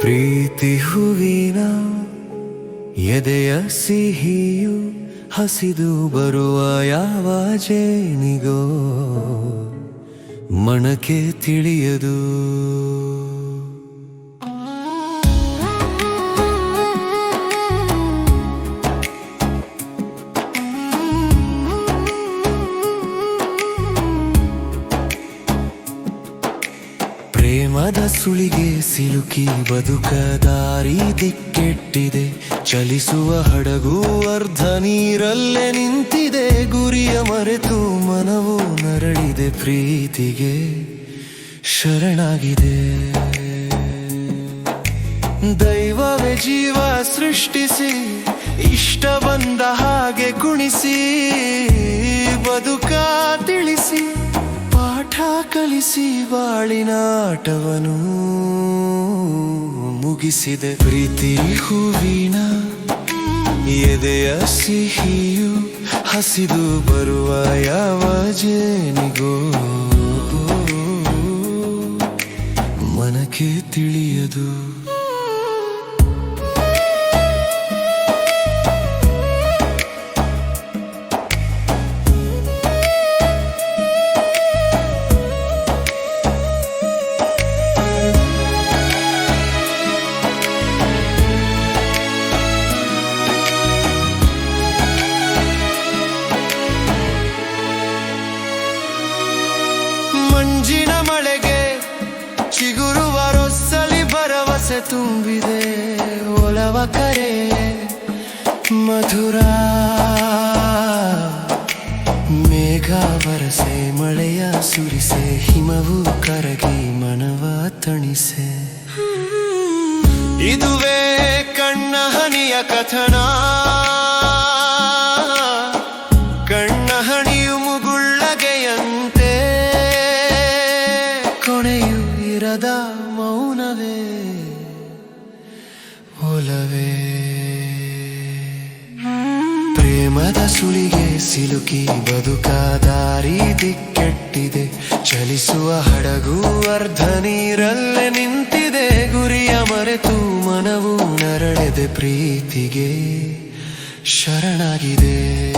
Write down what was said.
ಪ್ರೀತಿ ಹೂವಿನ ಎದೆಯ ಸಿಹಿಯು ಹಸಿದು ಬರುವ ಯಾವ ಜೇನಿಗೋ ಮಣಕೆ ತಿಳಿಯದು. ಪ್ರೇಮದ ಸುಳಿಗೆ ಸಿಲುಕಿ ಬದುಕ ದಾರಿ ದಿಕ್ಕೆಟ್ಟಿದೆ. ಚಲಿಸುವ ಹಡಗು ಅರ್ಧ ನೀರಲ್ಲೇ ನಿಂತಿದೆ. ಗುರಿಯ ಮರೆತು ಮನವು ನರಳಿದೆ ಪ್ರೀತಿಗೆ ಶರಣಾಗಿದೆ. ದೈವವೇ ಜೀವ ಸೃಷ್ಟಿಸಿ, ಇಷ್ಟ ಬಂದ ಹಾಗೆ ಕುಣಿಸಿ, ಬದುಕ ಕಲಿಸಿ ಬಾಳಿನ ಆಟವನು ಮುಗಿಸಿದೆ ಪ್ರೀತಿ ಹೂವಿನ ಎದೆಯ ಸಿಹಿಯು ಹಸಿದು ಬರುವ ಯಾವ ಜೇನಿಗೋ. ಮನಕ್ಕೆ ತಿಳಿಯದು. ತುಂಬಿದೆ, ಒಲವ ಕರೆ, ಮಧುರ. ಮೇಘ ಬರಸೆ, ಮಳೆಯ ಸುರಿಸೆ, ಹಿಮವು ಕರಗಿ, ಮನವ ತಣಿಸೆ. ಇದುವೇ ಕಣ್ಣ ಹನಿಯ ಕಥನ. ಕಣ್ಣ ಹಣಿಯು ಮುಗುಳ್ಳಗೆಯಂತೆ. ಕೊನೆಯು ಇರದ ಮೌನವೇ. ಒಲವೇ ಪ್ರೇಮದ ಸುಳಿಗೆ ಸಿಲುಕಿ ಬದುಕ ದಾರಿ ದಿಕ್ಕೆಟ್ಟಿದೆ. ಚಲಿಸುವ ಹಡಗು ಅರ್ಧ ನೀರಲ್ಲೇ ನಿಂತಿದೆ. ಗುರಿಯ ಮರೆತು ಮನವು ನರಳೆದೆ ಪ್ರೀತಿಗೆ ಶರಣಾಗಿದೆ.